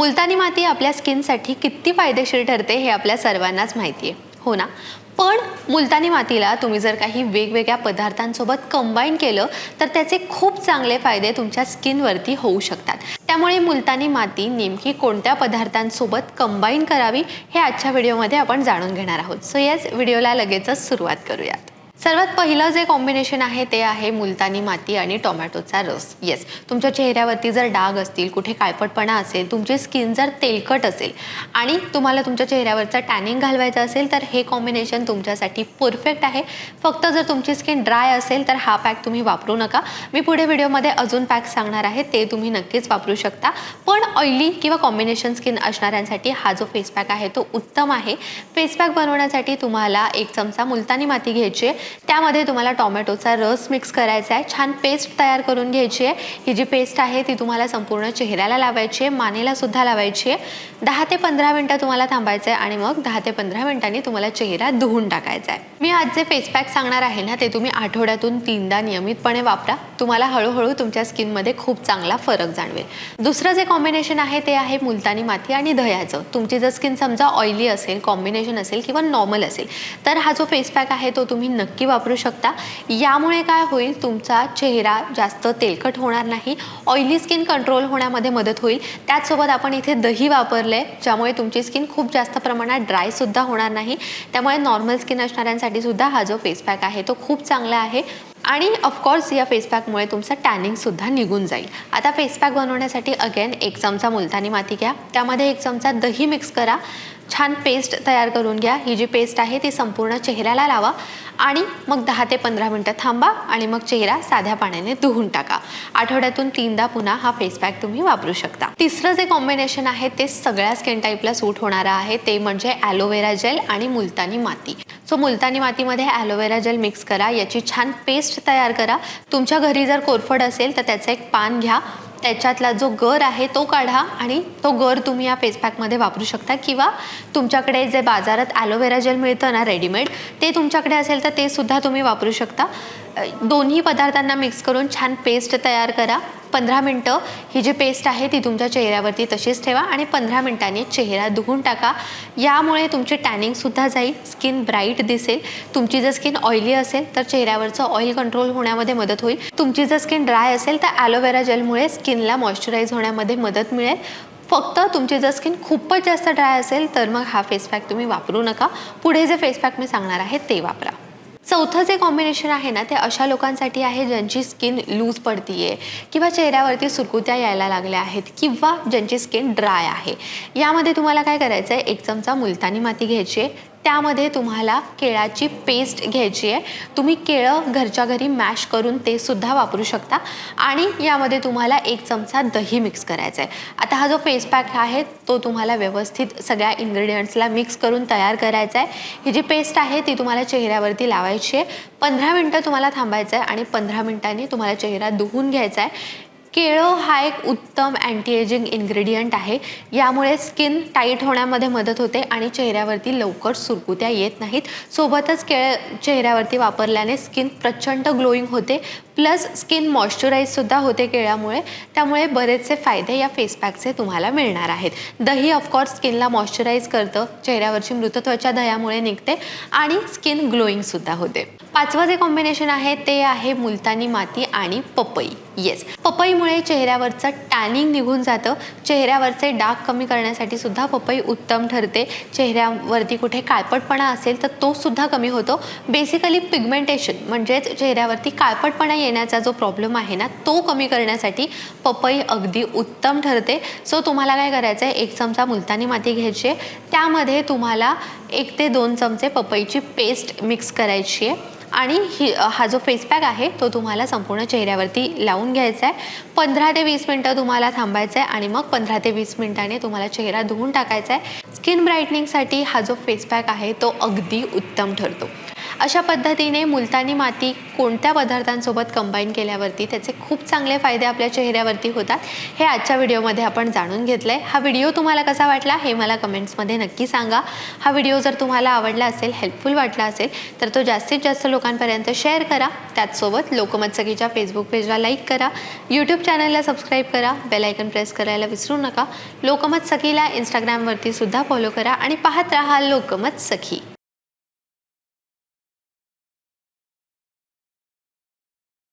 मुलतानी माती आपल्या स्किनसाठी किती फायदेशीर ठरते हे आपल्या सर्वांनाच माहिती आहे. हो ना? पण मुलतानी मातीला तुम्ही जर काही वेगवेगळ्या पदार्थांसोबत कंबाईन केलं तर त्याचे खूप चांगले फायदे तुमच्या स्किनवरती होऊ शकतात. त्यामुळे मुलतानी माती नेमकी कोणत्या पदार्थांसोबत कंबाईन करावी हे आजच्या व्हिडिओमध्ये आपण जाणून घेणार आहोत. सो याच व्हिडिओला लगेचच सुरुवात करूयात. सर्वात पहिलं जे कॉम्बिनेशन आहे ते आहे मुलतानी माती आणि टोमॅटोचा रस. येस तुमच्या चेहऱ्यावरती जर डाग असतील कुठे काळपटपणा असेल तुमची स्किन जर तेलकट असेल आणि तुम्हाला तुमच्या चेहऱ्यावरचं टॅनिंग घालवायचं असेल तर हे कॉम्बिनेशन तुमच्यासाठी परफेक्ट आहे. फक्त जर तुमची स्किन ड्राय असेल तर हा पॅक तुम्ही वापरू नका. मी पुढे व्हिडिओमध्ये अजून पॅक सांगणार आहे ते तुम्ही नक्कीच वापरू शकता. पण ऑइली किंवा कॉम्बिनेशन स्किन असणाऱ्यांसाठी हा जो फेस पॅक आहे तो उत्तम आहे. फेस पॅक बनवण्यासाठी तुम्हाला एक चमचा मुलतानी माती घ्यायची आहे. त्यामध्ये तुम्हाला टोमॅटोचा रस मिक्स करायचा आहे. छान पेस्ट तयार करून घ्यायची आहे. ही जी पेस्ट आहे ती तुम्हाला संपूर्ण चेहऱ्याला लावायची आहे. मानेला सुद्धा लावायची आहे. दहा ते पंधरा मिनटं तुम्हाला थांबायचं आहे आणि मग दहा ते पंधरा मिनिटांनी तुम्हाला चेहरा धुवून टाकायचा आहे. मी आज जे फेस पॅक सांगणार आहे ना ते तुम्ही आठवड्यातून तीनदा नियमितपणे वापरा. तुम्हाला हळूहळू तुमच्या स्किनमध्ये खूप चांगला फरक जाणवेल. दुसरं जे कॉम्बिनेशन आहे ते आहे मुलतानी माती आणि दह्याचं. तुमची जर स्किन समजा ऑइली असेल कॉम्बिनेशन असेल किंवा नॉर्मल असेल तर हा जो फेस पॅक आहे तो तुम्ही नक्की वापरू शकता. यामुळे काय होईल तुमचा चेहरा जास्त तेलकट होणार नाही ऑइली स्किन कंट्रोल होण्यामध्ये मदत होईल. त्याचसोबत आपण इथे दही वापरलं आहे ज्यामुळे तुमची स्किन खूप जास्त प्रमाणात ड्रायसुद्धा होणार नाही. त्यामुळे नॉर्मल स्किन असणाऱ्यांसाठी सुद्धा हा जो फेस पॅक आहे तो खूप चांगला आहे. आणि ऑफकोर्स या फेसपॅकमुळे तुमचं टॅनिंगसुद्धा निघून जाईल. आता फेसपॅक बनवण्यासाठी अगेन एक चमचा मुलतानी माती घ्या. त्यामध्ये एक चमचा दही मिक्स करा. छान पेस्ट तयार करून घ्या. ही जी पेस्ट आहे ती संपूर्ण चेहऱ्याला लावा. आणि मग दहा ते पंधरा मिनटं थांबा आणि मग चेहरा साध्या पाण्याने धुवून टाका. आठवड्यातून तीनदा पुन्हा हा फेस पॅक तुम्ही वापरू शकता. तिसरं जे कॉम्बिनेशन आहे ते सगळ्या स्किन टाईपला सूट होणारं आहे. ते म्हणजे ॲलोवेरा जेल आणि मुलतानी माती. सो मुलतानी मातीमध्ये ॲलोवेरा जेल मिक्स करा याची छान पेस्ट तयार करा. तुमच्या घरी जर कोरफड असेल तर त्याचं एक पान घ्या. त्याच्यातला जो गर आहे तो काढा आणि तो गर तुम्ही या फेस पॅकमध्ये वापरू शकता किंवा तुमच्याकडे जे बाजारात ॲलोवेरा जेल मिळतं ना रेडीमेड ते तुमच्याकडे असेल तर ते सुद्धा तुम्ही वापरू शकता. दोन्ही पदार्थांना मिक्स करून छान पेस्ट तयार करा. पंधरा मिनटं. ही जी पेस्ट आहे ती तुमच्या चेहऱ्यावरती तशीच ठेवा आणि पंधरा मिनटांनी चेहरा धुवून टाका. यामुळे तुमची टॅनिंगसुद्धा जाईल. स्किन ब्राईट दिसेल. तुमची जर स्किन ऑइली असेल तर चेहऱ्यावरचं ऑइल कंट्रोल होण्यामध्ये मदत होईल. तुमची जर स्किन ड्राय असेल तर ॲलोवेरा जेलमुळे स्किनला मॉइश्चराईज होण्यामध्ये मदत मिळेल. फक्त तुमची जर स्किन खूपच जास्त ड्राय असेल तर मग हा फेस पॅक तुम्ही वापरू नका. पुढे जे फेस पॅक मी सांगणार आहे ते वापरा. चौथं जे कॉम्बिनेशन आहे ना ते अशा लोकांसाठी आहे ज्यांची स्किन लूज पडतीये किंवा चेहऱ्यावरती सुरकुत्या यायला लागल्या आहेत किंवा ज्यांची स्किन ड्राय आहे. यामध्ये तुम्हाला काय करायचं आहे एक चमचा मुलतानी माती घ्यायची आहे. त्यामध्ये तुम्हाला केळाची पेस्ट घ्यायची आहे. तुम्ही केळं घरच्या घरी मॅश करून ते सुद्धा वापरू शकता. आणि यामध्ये तुम्हाला एक चमचा दही मिक्स करायचा आहे आता हा जो फेस पॅक आहे तो तुम्हाला व्यवस्थित सगळ्या इन्ग्रेडियंट्सला मिक्स करून तयार करायचा आहे ही जी पेस्ट आहे ती तुम्हाला चेहऱ्यावरती लावायची आहे. पंधरा मिनटं तुम्हाला थांबायचं आहे आणि पंधरा मिनटांनी तुम्हाला चेहरा धुवून घ्यायचा आहे केळं हा एक उत्तम अँटी एजिंग इन्ग्रेडियंट आहे. यामुळे स्किन टाईट होण्यामध्ये मदत होते आणि चेहऱ्यावरती लवकर सुरकुत्या येत नाहीत. सोबतच केळ चेहऱ्यावरती वापरल्याने स्किन प्रचंड ग्लोईंग होते. प्लस स्किन मॉइश्चराईजसुद्धा होते केळ्यामुळे त्यामुळे बरेचसे फायदे या फेस पॅकचे तुम्हाला मिळणार आहेत. दही ऑफकोर्स स्किनला मॉइश्चराईज करतं चेहऱ्यावरची मृतत्वाच्या दह्यामुळे निघते आणि स्किन ग्लोईंगसुद्धा होते. पाचवं जे कॉम्बिनेशन आहे ते आहे मुलतानी माती आणि पपई. येस पपईमुळे चेहऱ्यावरचं टॅनिंग निघून जातं. चेहऱ्यावरचे डाग कमी करण्यासाठी सुद्धा पपई उत्तम ठरते. चेहऱ्यावरती कुठे काळपटपणा असेल तर तो सुद्धा कमी होतो. बेसिकली पिगमेंटेशन म्हणजेच चेहऱ्यावरती काळपटपणा येण्याचा जो प्रॉब्लेम आहे ना तो कमी करण्यासाठी पपई अगदी उत्तम ठरते. सो तुम्हाला काय करायचं आहे एक चमचा मुलतानी माती घ्यायची आहे. त्यामध्ये तुम्हाला एक ते दोन चमचे पपईची पेस्ट मिक्स करायची आहे. आणि ही हा जो फेस पॅक आहे तो तुम्हाला संपूर्ण चेहऱ्यावरती लावून घ्यायचा आहे. पंधरा ते वीस मिनटं तुम्हाला थांबायचं आहे आणि मग पंधरा ते वीस मिनटाने तुम्हाला चेहरा धुवून टाकायचा आहे. स्किन ब्राईटनिंगसाठी हा जो फेस पॅक आहे तो अगदी उत्तम ठरतो. अशा पद्धतीने मुलतानी माती कोणत्या पदार्थांसोबत कंबाईन केल्यावरती त्याचे खूप चांगले फायदे आपल्या चेहऱ्यावरती होतात हे आजच्या व्हिडिओमध्ये आपण जाणून घेतलं आहे हा व्हिडिओ तुम्हाला कसा वाटला हे मला कमेंट्समध्ये नक्की सांगा. हा व्हिडिओ जर तुम्हाला आवडला असेल हेल्पफुल वाटला असेल तर तो जास्तीत जास्त लोकांपर्यंत शेअर करा. त्याचसोबत लोकमत सगळीच्या फेसबुक पेजला लाईक करा. यूट्यूब चॅनलला सबस्क्राईब करा. बेलायकन प्रेस करायला विसरू नका. लोकमत सखीला इंस्टाग्रामवरती सुद्धा फॉलो करा आणि पाहत राहा लोकमत सखी